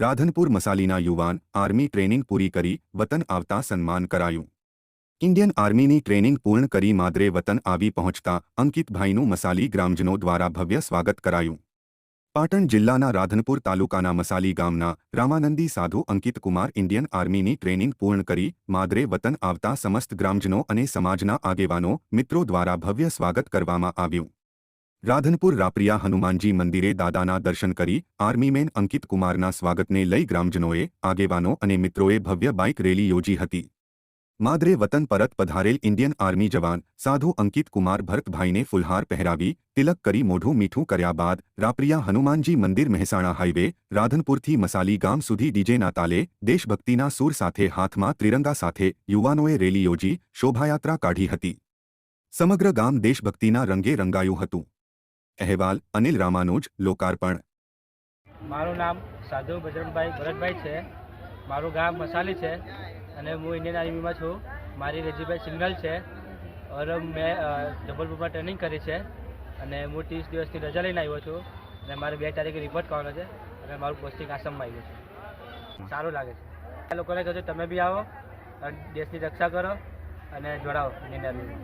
રાધનપુર મસાલીના યુવાન army training પૂરી કરી, વતન આવતા સન્માન કરાયું. ઇન્ડિયન આર્મીની ટ્રેનિંગ પૂર્ણ કરી માદરે વતન આવી પહોંચતા અંકિતભાઈનું મસાલી ગ્રામજનો દ્વારા ભવ્ય સ્વાગત કરાયું. પાટણ જિલ્લાના રાધનપુર તાલુકાના મસાલી ગામના રામાનંદી સાધુ અંકિત કુમાર ઇન્ડિયન આર્મીની ટ્રેનિંગ પૂર્ણ કરી માદરે વતન આવતા સમસ્ત ગ્રામજનો અને સમાજના આગેવાનો મિત્રો દ્વારા ભવ્ય સ્વાગત કરવામાં આવ્યું. રાધનપુર રાપ્રિયા હનુમાનજી મંદિરે દાદાના દર્શન કરી આર્મીમેન અંકિત કુમારના સ્વાગતને લઈ ગ્રામજનોએ, આગેવાનો અને મિત્રોએ ભવ્ય બાઇક રેલી યોજી હતી. માદરે વતન પરત પધારેલ ઇન્ડિયન આર્મી જવાન સાધુ અંકિત કુમાર ભરતભાઈને ફુલહાર પહેરાવી, તિલક કરી મોઢું મીઠું કર્યા બાદ રાપ્રિયા હનુમાનજી મંદિર મહેસાણા હાઇવે, રાધનપુરથી મસાલી ગામ સુધી ડીજેના તાલે દેશભક્તિના સૂર સાથે હાથમાં ત્રિરંગા સાથે યુવાનોએ રેલી યોજી શોભાયાત્રા કાઢી હતી. સમગ્ર ગામ દેશભક્તિના રંગે રંગાયું હતું. અહેવાલ અનિલ રામાનુજ, લોકાર્પણ. મારું નામ સાધુ બજરંગભાઈ ભરતભાઈ છે. મારું ગામ મસાલી છે અને હું ઇન્ડિયન આર્મીમાં છું. મારી રેજીભાઈ સિંગલ છે. અને મેં જબલપુરમાં ટ્રેનિંગ કરી છે અને હું ત્રીસ દિવસની રજા લઈને આવ્યો છું. અને મારે બે તારીખે રિપોર્ટ કરવાનો છે અને મારું પોસ્ટિંગ આસામમાં આવ્યું છે. સારું લાગે છે. આ લોકોને કહ્યું તમે બી આવો દેશની રક્ષા કરો અને જોડાઓ ઇન્ડિયન આર્મીમાં